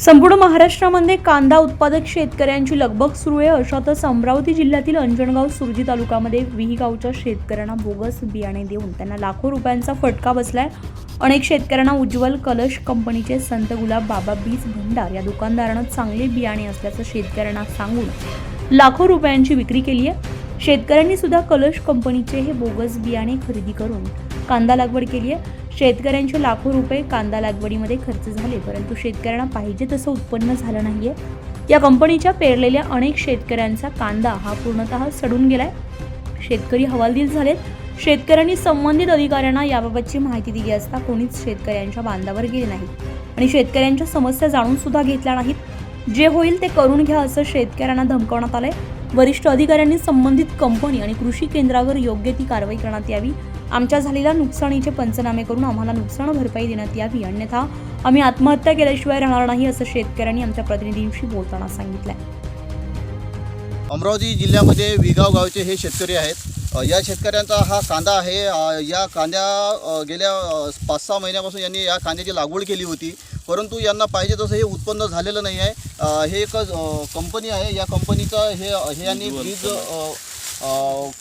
संपूर्ण महाराष्ट्रामध्ये कांदा उत्पादक शेतकऱ्यांची लगबग सुरू आहे. अशातच अमरावती जिल्ह्यातील अंजणगाव सुरजी तालुक्यामध्ये विही गावच्या शेतकऱ्यांना बोगस बियाणे देऊन त्यांना लाखो रुपयांचा फटका बसलाय. अनेक शेतकऱ्यांना उज्ज्वल कलश कंपनीचे संत गुलाब बाबा बीज भंडार या दुकानदारानं चांगले बियाणे असल्याचं शेतकऱ्यांना सांगून लाखो रुपयांची विक्री केली आहे. शेतकऱ्यांनी सुद्धा कलश कंपनीचे हे बोगस बियाणे खरेदी करून कांदा लागवड केली आहे. शेतकऱ्यांचे लाखो रुपये कांदा लागवडीमध्ये खर्च झाले परंतु शेतकऱ्यांना पाहिजे तसं उत्पन्न झालं नाहीये. या कंपनीच्या पेरलेल्या अनेक शेतकऱ्यांचा कांदा हा पूर्णतः सडून गेलाय. शेतकरी हवालदिल झालेत. शेतकऱ्यांनी संबंधित अधिकाऱ्यांना याबाबतची माहिती दिली असता कोणीच शेतकऱ्यांच्या बांधावर गेले नाही. आणि शेतकऱ्यांच्या समस्या जाणून सुद्धा घेतल्या नाहीत. जे होईल ते करून घ्या असं शेतकऱ्यांना धमकावण्यात आलंय. वरिष्ठ अधिकाऱ्यांनी संबंधित कंपनी आणि कृषी केंद्रावर योग्य ती कारवाई करण्यात यावी. आमच्या झालेल्या नुकसानीचे पंचनामे करून आम्हाला नुकसान भरपाई देण्यात यावी. अन्यथा आम्ही आत्महत्या केल्याशिवाय राहणार नाही असं शेतकऱ्यांनी आमच्या प्रतिनिधींशी बोलताना सांगितलंय. अमरावती जिल्ह्यामध्ये विगाव गावचे हे शेतकरी आहेत. या शेतकऱ्यांचा हा कांदा आहे. या कांद्या गेल्या पाच सहा महिन्यापासून यांनी या कांद्याची लागवड केली होती. परंतु यांना पाहिजे तसं हे उत्पन्न झालेलं नाही आहे. हे एक कंपनी आहे. या कंपनीचं हे हे यांनी अ,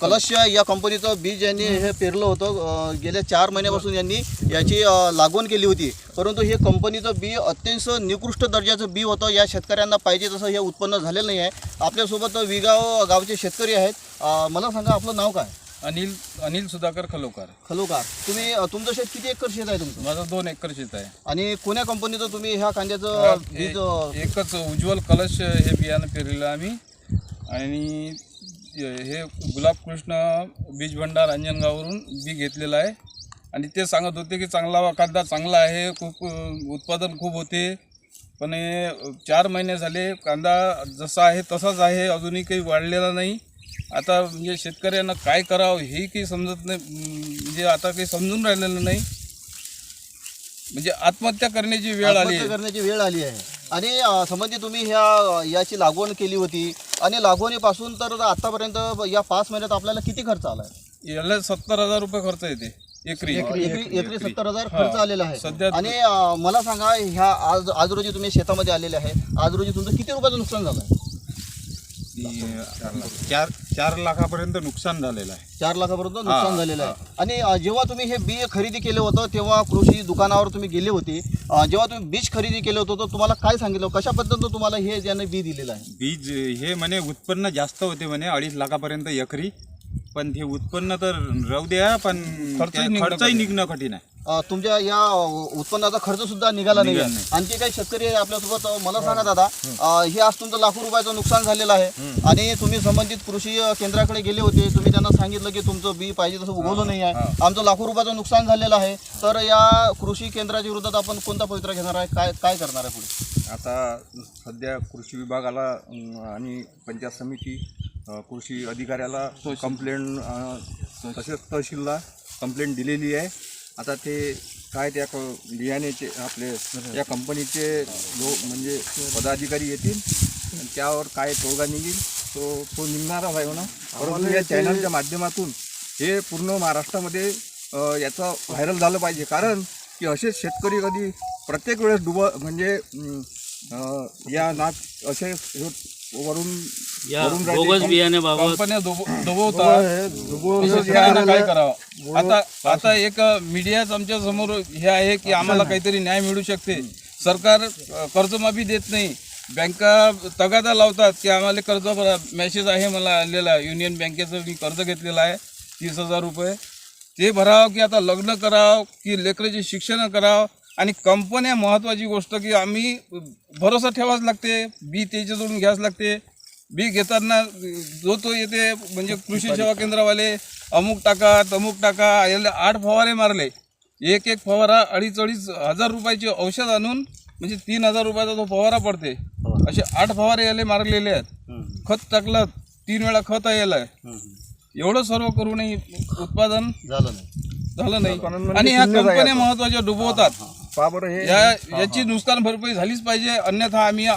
कलश या कंपनीचं बीज यांनी हे पेरलं होतं. गेल्या चार महिन्यापासून यांनी याची अ, लागवड केली होती. परंतु हे कंपनीचं बी अत्यंत निकृष्ट दर्जाचं बी होतं. या शेतकऱ्यांना पाहिजे तसं हे उत्पन्न झालेलं नाही आहे. आपल्यासोबत विगाव गावचे शेतकरी आहेत. मला सांगा आपलं नाव काय? अनिल अनिल सुधाकर खलोकार. खलोकार. तुम्ही अ, तुमचं शेत किती एकर शेत आहे तुमचं? माझं दोन एकर शेत आहे. आणि कोण्या कंपनीचं तुम्ही ह्या कांद्याचं बीज अ, ए- एकच उज्ज्वल कलश हे बियाणं पेरलेलं आम्ही. आणि हे गुलाब कृष्ण बीज भंडार अंजनगाववरून बी घेतलेलं आहे. आणि ते सांगत होते की चांगला कांदा चांगला आहे खूप अ, उत्पादन खूप होते. पण हे चार महिने झाले कांदा जसा आहे तसाच आहे अजूनही काही वाढलेला नाही. आता म्हणजे शेतकऱ्यांना काय करावं हे काही समजत नाही म्हणजे आता काही समजून राहिलेलं नाही. म्हणजे आत्महत्या करण्याची वेळ आली आत्महत्या आहे करण्याची वेळ आली आहे. आणि अ, संबंधित तुम्ही ह्या याची लागवड केली होती. आणि लागवडीपासून तर आतापर्यंत या पाच महिन्यात आपल्याला किती खर्च आला आहे? याला सत्तर हजार रुपये खर्च येते एकरी. एकरी एकरी सत्तर हजार खर्च आलेला आहे. सध्या- आणि अ, मला सांगा ह्या आज आज रोजी तुम्ही शेतामध्ये आलेले आहे. आज रोजी तुमचं किती रुपयाचं नुकसान झालं आहे? चार चार लाखापर्यंत नुकसान झालेलं आहे. चार लाखापर्यंत नुकसान झालेलं आहे. आणि अ, जेव्हा तुम्ही हे बी खरेदी केलं होतं तेव्हा कृषी दुकानावर तुम्ही गेले होते. अ, जेव्हा तुम्ही बीज खरेदी केलं होतं तर तुम्हाला काय सांगितलं? कशा पद्धतीनं तुम्हाला हे ज्याने बी दिलेलं आहे? बीज हे म्हणे उत्पन्न जास्त होते म्हणे अडीच लाखापर्यंत एकरी. पण ते उत्पन्न तर राहू द्या पण खर्चही त्या- निघणं खर्चही कठीण. निघणं कठीण आहे. अ, तुमच्या या उत्पन्नाचा खर्च सुद्धा निघाला नाही. निघाला आहे. नाही. आणखी काही शेतकरी आहे आपल्यासोबत अ, मला सांगा दादा अ, हे आज तुमचं लाखो रुपयाचं नुकसान झालेलं आहे आणि तुम्ही संबंधित कृषी अ, केंद्राकडे गेले होते. तुम्ही त्यांना सांगितलं की तुमचं बी पाहिजे तसं उगवलं नाही आहे. आमचं लाखो रुपयाचं नुकसान झालेलं आहे. तर या कृषी केंद्राच्या विरोधात आपण कोणता पवित्रा घेणार आहे? काय काय करणार आहे पुढे? आता सध्या कृषी विभागाला अं, आणि पंचायत समिती अं, कृषी अधिकाऱ्याला कंप्लेंट तसेच तहसीलला कंप्लेंट दिलेली आहे. आता ते काय त्या क- बियाण्याचे आपले या कंपनीचे लो म्हणजे पदाधिकारी येतील आणि त्यावर काय तोडगा निघेल तो तो निघणारच आहे ना परंतु या चॅनलच्या माध्यमातून हे पूर्ण महाराष्ट्रामध्ये याचं व्हायरल झालं पाहिजे. कारण की असेच शेतकरी कधी प्रत्येक वेळेस डुब म्हणजे या नाक असे वरून बोगस बियाणे बाबत कंपन्या डुब- डुबवतात असं शेतकऱ्यांना काय करावं. आता आता एक मीडियाच आमच्यासमोर हे आहे की आम्हाला काहीतरी न्याय मिळू शकते. सरकार अ, कर्जमाफी देत नाही. बँका तगादा लावतात की आम्हाला कर्ज भरा मेसेज आहे मला आलेला. युनियन बँकेचं मी कर्ज घेतलेलं आहे तीस हजार रुपये. ते भरावं की आता लग्न करावं की लेकराची शिक्षण करावं. आणि कंपन्या महत्त्वाची गोष्ट की आम्ही भरोसा ठेवाच लागते बी त्याच्याकडून घ्यावंच लागते. बी घेताना जो तो येते म्हणजे कृषी सेवा केंद्रवाले अमुक टाका तमुक टाका याला आठ फवारे मारले. एक एक फवारा अडीच अडीच हजार रुपयाचे औषध आणून म्हणजे तीन हजार रुपयाचा तो फवारा पडते. असे आठ फवारे याले मारलेले आहेत. खत टाकलं तीन वेळा खत यायला एवढं सर्व करूनही उत्पादन झालं नाही. झालं नाही. आणि ह्या कंपन्या महत्त्वाच्या डुबवतात. हे याची नुकसान भरपाई झालीच पाहिजे. अन्यथा आम्ही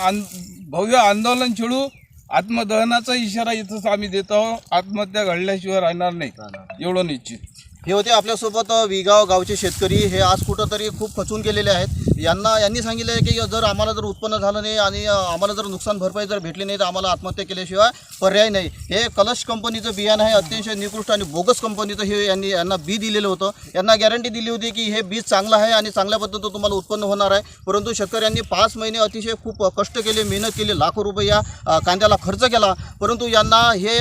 भव्य आंदोलन छेडू. आत्मदहनाचा इशारा इथंच आम्ही देतो आत्महत्या घडल्याशिवाय राहणार नाही. एवढं निश्चित. हे होते आपल्यासोबत विगाव गावचे शेतकरी. हे आज कुठंतरी खूप खचून गेलेले आहेत. यांना यांनी सांगितलं आहे की जर आम्हाला जर उत्पन्न झालं नाही आणि आम्हाला जर नुकसान भरपाई जर भेटली नाही तर आम्हाला आत्महत्या केल्याशिवाय पर्याय नाही. हे कलश कंपनीचं बियाणं आहे अतिशय निकृष्ट आणि बोगस कंपनीचं हे यांनी यांना बी दिलेलं होतं. यांना गॅरंटी दिली होती की हे बीज चांगलं आहे आणि चांगल्या पद्धतीनं तुम्हाला उत्पन्न होणार आहे. परंतु शेतकऱ्यांनी पाच महिने अतिशय खूप कष्ट केले मेहनत केली लाखो रुपये या कांद्याला खर्च केला. परंतु यांना हे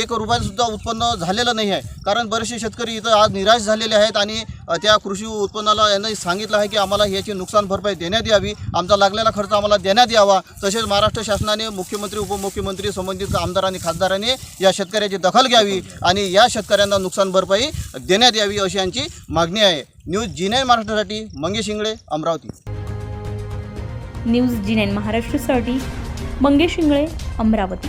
एक रुपयासुद्धा उत्पन्न झालेलं नाही आहे. कारण बरेचसे शेतकरी इथं आज निराश झालेले आहेत आणि त्या कृषी उत्पन्नाला यांनी सांगितलं आहे की आम्हाला याचे नुकसान भरपाई देण्यात यावी आमचा लागलेला खर्च आम्हाला देण्यात यावा. तसेच महाराष्ट्र शासनाने मुख्यमंत्री उपमुख्यमंत्री संबंधित आमदारांनी खासदारांनी या शेतकऱ्याची दखल घ्यावी आणि या शेतकऱ्यांना नुकसान भरपाई देण्यात यावी अशी यांची मागणी आहे. न्यूज जी नाईन महाराष्ट्रासाठी Mangesh Ingle Amravati. News G nine महाराष्ट्रासाठी मंगेश इंगळे अमरावती.